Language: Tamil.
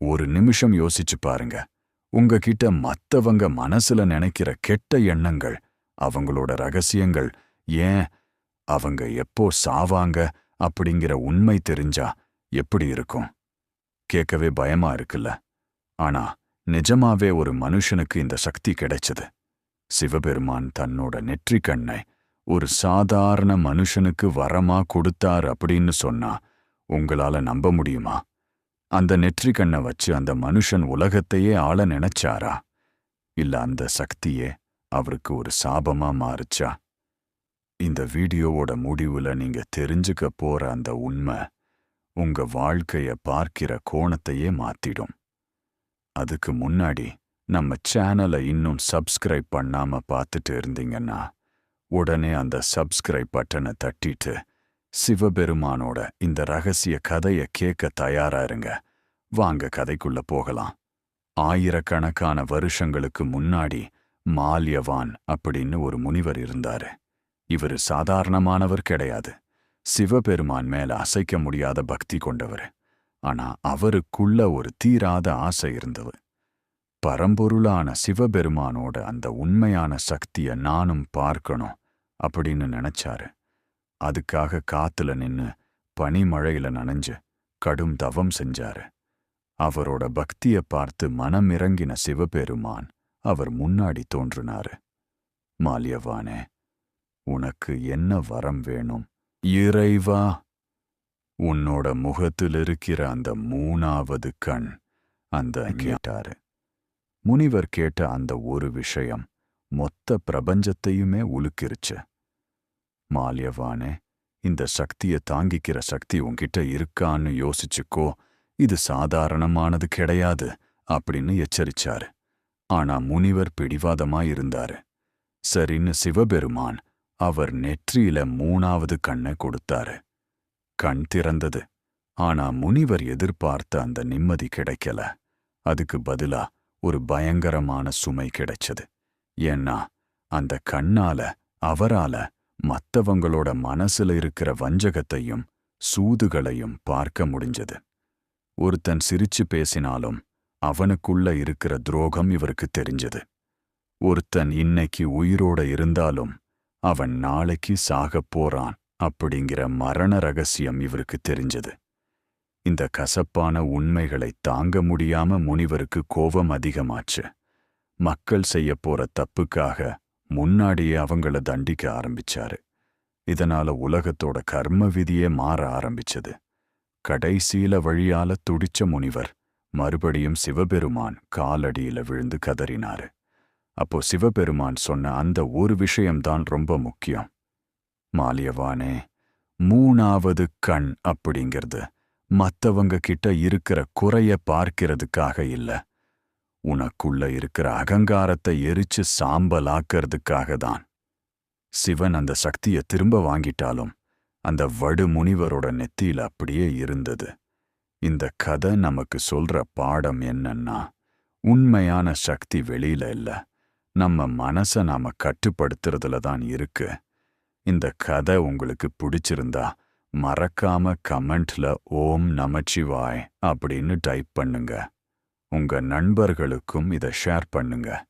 ஒரு நிமிஷம் யோசிச்சு பாருங்க. உங்ககிட்ட மத்தவங்க மனசுல நினைக்கிற கெட்ட எண்ணங்கள் அவங்களோட ரகசியங்கள் ஏன் அவங்க எப்போ சாவாங்க அப்படிங்கிற உண்மை தெரிஞ்சா எப்படி இருக்கும்? கேட்கவே பயமா இருக்குல்ல. ஆனா நிஜமாவே ஒரு மனுஷனுக்கு இந்த சக்தி கிடைச்சது. சிவபெருமான் தன்னோட நெற்றி கண்ணை ஒரு சாதாரண மனுஷனுக்கு வரமா கொடுத்தார் அப்படின்னு சொன்னா உங்களால நம்ப முடியுமா? அந்த நெற்றி கண்ணை வச்சு அந்த மனுஷன் உலகத்தையே ஆள நினைச்சாரா? இல்ல அந்த சக்தியே அவருக்கு ஒரு சாபமா மாறுச்சா? இந்த வீடியோவோட முடிவுல நீங்க தெரிஞ்சுக்க போற அந்த உண்மை உங்க வாழ்க்கைய பார்க்கிற கோணத்தையே மாத்திடும். அதுக்கு முன்னாடி நம்ம சேனலை இன்னும் சப்ஸ்கிரைப் பண்ணாம பார்த்துட்டு இருந்தீங்கன்னா உடனே அந்த சப்ஸ்கிரைப் பட்டனை தட்டிட்டு சிவபெருமானோட இந்த ரகசிய கதையை கேட்க தயாரா இருங்க. வாங்க கதைக்குள்ள போகலாம். ஆயிரக்கணக்கான வருஷங்களுக்கு முன்னாடி மால்யவான் அப்படின்னு ஒரு முனிவர் இருந்தாரு. இவரு சாதாரணமானவர் கிடையாது. சிவபெருமான் மேல அசைக்க முடியாத பக்தி கொண்டவர். ஆனா அவருக்குள்ள ஒரு தீராத ஆசை இருந்தது. பரம்பொருளான சிவபெருமானோட அந்த உண்மையான சக்தியை நானும் பார்க்கணும் அப்படின்னு நினைச்சாரு. அதுக்காக காத்துல நின்னு பனிமழையில நனைஞ்சு கடும் தவம் செஞ்சாரு. அவரோட பக்திய பார்த்து மனம் இறங்கின சிவபெருமான் அவர் முன்னாடி தோன்றினாரு. மால்யவானே உனக்கு என்ன வரம் வேணும்? இறைவா! உன்னோட முகத்தில் இருக்கிற அந்த மூணாவது கண் அந்த கேட்டாரு. முனிவர் கேட்ட அந்த ஒரு விஷயம் மொத்த பிரபஞ்சத்தையுமே உலுக்கிருச்சு. மால்யவானே இந்த சக்தியை தாங்கிக்கிற சக்தி உன்கிட்ட இருக்கான்னு யோசிச்சுக்கோ. இது சாதாரணமானது கிடையாது அப்படின்னு எச்சரிச்சாரு. ஆனா முனிவர் பிடிவாதமா இருந்தாரு. சரின்னு சிவபெருமான் அவர் நெற்றியில மூணாவது கண்ணை கொடுத்தாரு. கண் திறந்தது. ஆனா முனிவர் எதிர்பார்த்த அந்த நிம்மதி கிடைக்கல. அதுக்கு பதிலா ஒரு பயங்கரமான சுமை கிடைச்சது. ஏன்னா அந்த கண்ணால அவரால மத்தவங்களோட மனசுல இருக்கிற வஞ்சகத்தையும் சூதுகளையும் பார்க்க முடிஞ்சது. ஒருத்தன் சிரிச்சு பேசினாலும் அவனுக்குள்ள இருக்கிற துரோகம் இவருக்கு தெரிஞ்சது. ஒருத்தன் இன்னைக்கு உயிரோட இருந்தாலும் அவன் நாளைக்கு சாகப் போறான் அப்படிங்கிற மரண ரகசியம் இவருக்கு தெரிஞ்சது. இந்த கசப்பான உண்மைகளை தாங்க முடியாம முனிவருக்கு கோபம் அதிகமாச்சு. மக்கள் செய்ய போற தப்புக்காக முன்னாடியே அவங்கள தண்டிக்க ஆரம்பிச்சாரு. இதனால உலகத்தோட கர்ம விதியே மாற ஆரம்பிச்சது. கடைசியில வழியால துடிச்ச முனிவர் மறுபடியும் சிவபெருமான் காலடியில விழுந்து கதறினாரு. அப்போ சிவபெருமான் சொன்ன அந்த ஒரு விஷயம்தான் ரொம்ப முக்கியம். மாலியவானே மூணாவது கண் அப்படிங்கிறது மத்தவங்க கிட்ட இருக்கிற குறைய பார்க்கிறதுக்காக இல்ல. உனக்குள்ள இருக்கிற அகங்காரத்தை எரிச்சு சாம்பலாக்கிறதுக்காக தான் சிவன் அந்த சக்தியை திரும்ப வாங்கிட்டாலும் அந்த வடு முனிவரோட நெத்தியில அப்படியே இருந்தது. இந்த கதை நமக்கு சொல்ற பாடம் என்னன்னா உண்மையான சக்தி வெளியில இல்ல. நம்ம மனச நாம கட்டுப்படுத்துறதுல தான் இருக்கு. இந்த கதை உங்களுக்கு பிடிச்சிருந்தா மறக்காம கமெண்ட்ல ஓம் நமச்சிவாய் அப்படின்னு டைப் பண்ணுங்க. உங்க நண்பர்களுக்கும் இதை ஷேர் பண்ணுங்க.